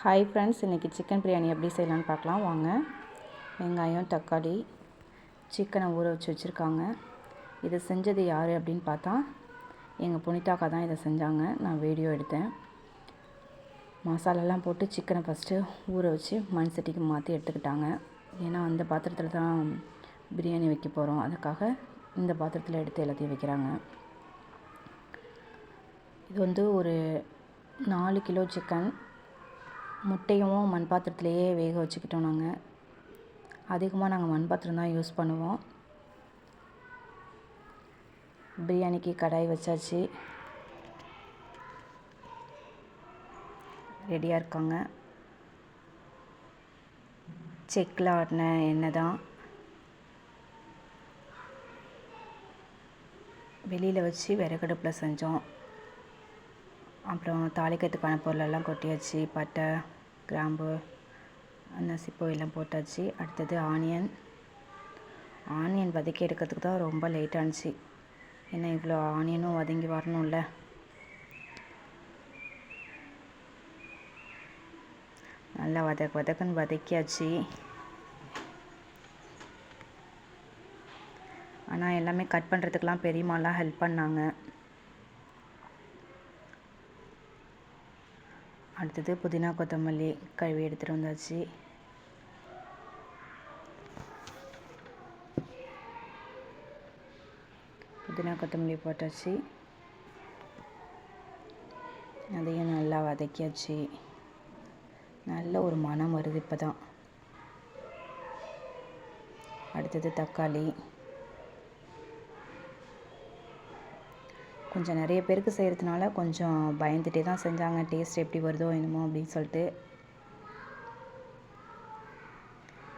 Hi friends இன்றைக்கி chicken biryani எப்படி செய்யலான்னு பார்க்கலாம். வாங்க. வெங்காயம் தக்காளி சிக்கனை ஊற வச்சு வச்சுருக்காங்க. இதை செஞ்சது யார் அப்படின்னு பார்த்தா எங்கள் புனிதாக்கா தான் இதை செஞ்சாங்க. நான் வீடியோ எடுத்தேன். மசாலாலாம் போட்டு சிக்கனை ஃபஸ்ட்டு ஊற வச்சு மண் சட்டிக்கு மாற்றி எடுத்துக்கிட்டாங்க. ஏன்னா அந்த பாத்திரத்தில் தான் பிரியாணி வைக்க போகிறோம் அதுக்காக இந்த பாத்திரத்தில் எடுத்து எல்லாத்தையும் வைக்கிறாங்க. இது வந்து ஒரு நாலு கிலோ சிக்கன் முட்டையும் மண் பாத்திரத்துலேயே வேக வச்சுக்கிட்டோம் நாங்கள் அதிகமாக நாங்கள் மண் பாத்திரம் தான் யூஸ் பண்ணுவோம். பிரியாணிக்கு கடாய் வச்சாச்சு. ரெடியாக இருக்காங்க. செக்கில் ஆடின எண்ணெய் தான். வெளியில் வச்சு விறகடுப்பில் செஞ்சோம். அப்புறம் தாளிக்கிறதுக்கான பொருளெல்லாம் கொட்டியாச்சு. பட்டை கிராம்பு நசிப்போ எல்லாம் போட்டாச்சு. அடுத்தது ஆனியன். ஆனியன் வதக்கி எடுக்கிறதுக்கு தான் ரொம்ப லேட் ஆணுச்சு ஏன்னா இவ்வளோ ஆனியனும் வதங்கி வரணும்ல. நல்லா வதக்க வதக்குன்னு வதக்கியாச்சு. ஆனால் எல்லாமே கட் பண்ணுறதுக்கெலாம் பெரியம்மாலாம் ஹெல்ப் பண்ணாங்க. அடுத்தது புதினா கொத்தமல்லி கழுவி எடுத்துகிட்டு வந்தாச்சு. புதினா கொத்தமல்லி போட்டாச்சு. அதையும் நல்லா வதக்கியாச்சு. நல்ல ஒரு மனம் வருது இப்போ தான் அடுத்தது தக்காளி. கொஞ்சம் நிறைய பேருக்கு செய்கிறதுனால கொஞ்சம் பயந்துகிட்டே தான் செஞ்சாங்க. டேஸ்ட் எப்படி வருதோ என்னமோ அப்படின்னு சொல்லிட்டு.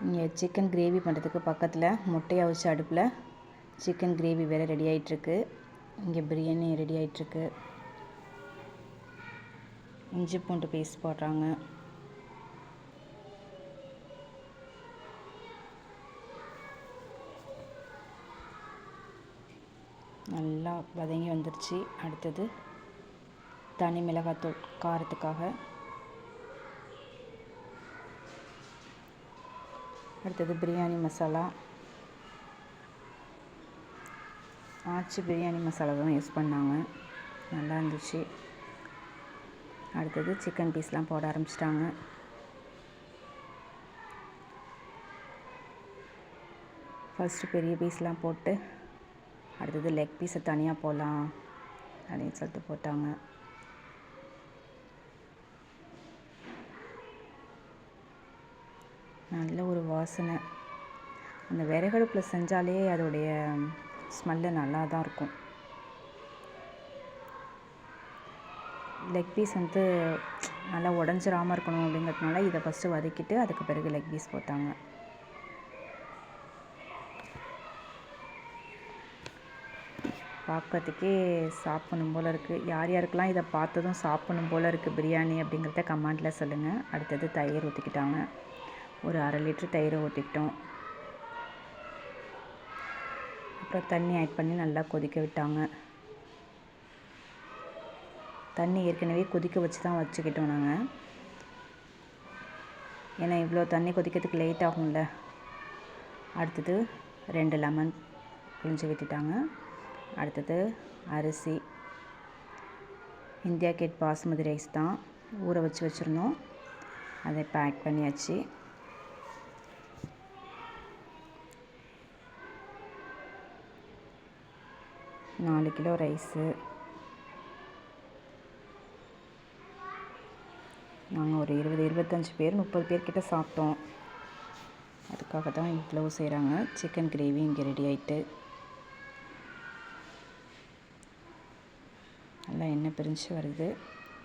இங்கே சிக்கன் கிரேவி பண்ணுறதுக்கு பக்கத்தில் முட்டையை வச்சு அடுப்பில் சிக்கன் கிரேவி வேறு ரெடி ஆகிட்டுருக்கு இங்கே பிரியாணி ரெடி ஆகிட்டுருக்கு இஞ்சி பூண்டு பேஸ்ட் போடுறாங்க. நல்லா வதங்கி வந்துருச்சு. அடுத்தது தனி மிளகாத்தூள் காரத்துக்காக. அடுத்தது பிரியாணி மசாலா. ஆச்சி பிரியாணி மசாலா தான் யூஸ் பண்ணாங்க. நல்லா இருந்துச்சு. அடுத்தது சிக்கன் பீஸ்லாம் போட ஆரம்பிச்சிட்டாங்க. ஃபஸ்ட்டு பெரிய பீஸ்லாம் போட்டு அடுத்தது லெக் பீஸை தனியாக போடலாம் அப்படின்னு சொல்லிட்டு போட்டாங்க. நல்ல ஒரு வாசனை. அந்த விறகடுப்பில் செஞ்சாலே அதோடைய ஸ்மெல்லு நல்லா தான் இருக்கும். லெக் பீஸ் வந்து நல்லா உடஞ்சிராமல் இருக்கணும் அப்படிங்கிறதுனால இதை ஃபஸ்ட்டு வதக்கிட்டு அதுக்கு பிறகு லெக் பீஸ் போட்டாங்க. பார்க்கறதுக்கே சாப்பிடணும் போல் இருக்குது யார் யாருக்கெல்லாம் இதை பார்த்ததும் சாப்பிடணும் போல் இருக்குது பிரியாணி அப்படிங்கிறத கமெண்டில் சொல்லுங்கள் அடுத்தது தயிர் ஊற்றிக்கிட்டாங்க ஒரு அரை லிட்ரு தயிரை ஊற்றிக்கிட்டோம் அப்புறம் தண்ணி ஆட் பண்ணி நல்லா கொதிக்க விட்டாங்க. தண்ணி ஏற்கனவே கொதிக்க வச்சு தான் வச்சுக்கிட்டோம் நாங்கள் ஏன்னா இவ்வளோ தண்ணி கொதிக்கிறதுக்கு லேட் ஆகும்ல. அடுத்தது ரெண்டு லெமன் புளிஞ்சு விட்டுட்டாங்க. அடுத்தது அரிசி. இந்தியா கேட் பாஸ்மதி ரைஸ் தான். ஊற வச்சு வச்சுருந்தோம். அதை பேக் பண்ணியாச்சு. நாலு கிலோ ரைஸு நாங்கள் ஒரு இருபது இருபத்தஞ்சி பேர் முப்பது பேர்கிட்ட சாப்பிட்டோம். அதுக்காக தான் இவ்வளோ செய்கிறாங்க சிக்கன் கிரேவி இங்கே ரெடி ஆகிட்டு நல்லா எண்ணெய் பிரிஞ்சு வருது.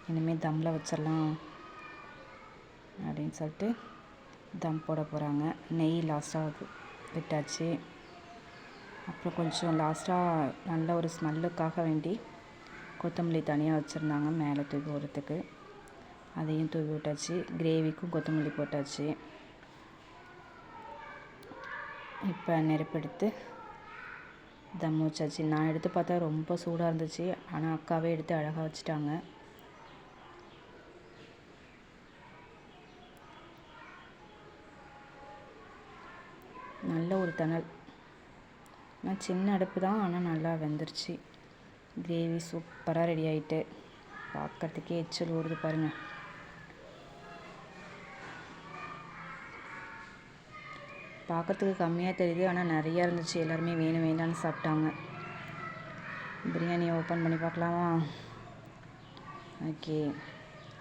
இனிமேல் தம்மில் வச்சிடலாம் அப்படின்னு சொல்லிட்டு தம் போட போகிறாங்க நெய் லாஸ்ட்டாக விட்டாச்சு. அப்புறம் கொஞ்சம் லாஸ்ட்டாக நல்ல ஒரு ஸ்மெல்லுக்காக வேண்டி கொத்தமல்லி தனியாக வச்சுருந்தாங்க மேலே தூவி போடுறதுக்கு அதையும் தூவி விட்டாச்சு. கிரேவிக்கும் கொத்தமல்லி போட்டாச்சு. இப்போ நெருப்பெடுத்து தம் வச்சாச்சு நான் எடுத்து பார்த்தா ரொம்ப சூடாக இருந்துச்சு. ஆனால் அக்காவே எடுத்து அழகாக வச்சுட்டாங்க. நல்ல ஒரு தணல். ஆனால் சின்ன அடுப்பு தான் ஆனால் நல்லா வெந்துருச்சு. கிரேவி சூப்பராக ரெடி ஆகிட்டு பார்க்குறதுக்கே எச்சல் ஓடுது பாருங்கள் பார்க்குறதுக்கு கம்மியாக தெரியுது. ஆனால் நிறையா இருந்துச்சு. எல்லாருமே வேணும் வேண்டாம்னு சாப்பிட்டாங்க. பிரியாணியை ஓப்பன் பண்ணி பார்க்கலாமா? ஓகே.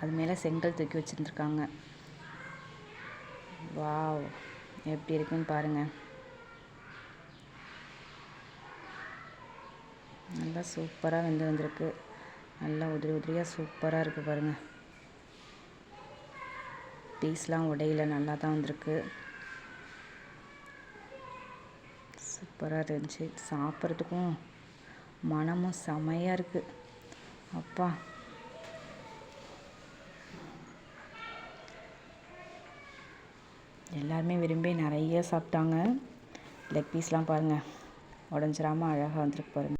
அது மேலே செங்கல் தூக்கி வச்சுருந்துருக்காங்க. வாவ். எப்படி இருக்குன்னு பாருங்கள் நல்லா சூப்பராக வெந்து வந்திருக்கு. நல்லா உதிரி உதிரியாக சூப்பராக இருக்குது பாருங்கள் பீஸ்லாம் உடையில. நல்லா தான் வந்திருக்கு. சூப்பராக இருந்துச்சு. சாப்பிட்றதுக்கும் மனமும் செமையாக இருக்குது அப்பா. எல்லாருமே விரும்பி நிறைய சாப்பிட்டாங்க. லெக் பீஸ்லாம் பாருங்கள் உடஞ்சிராமல் அழகாக வந்துருக்கு பாருங்கள்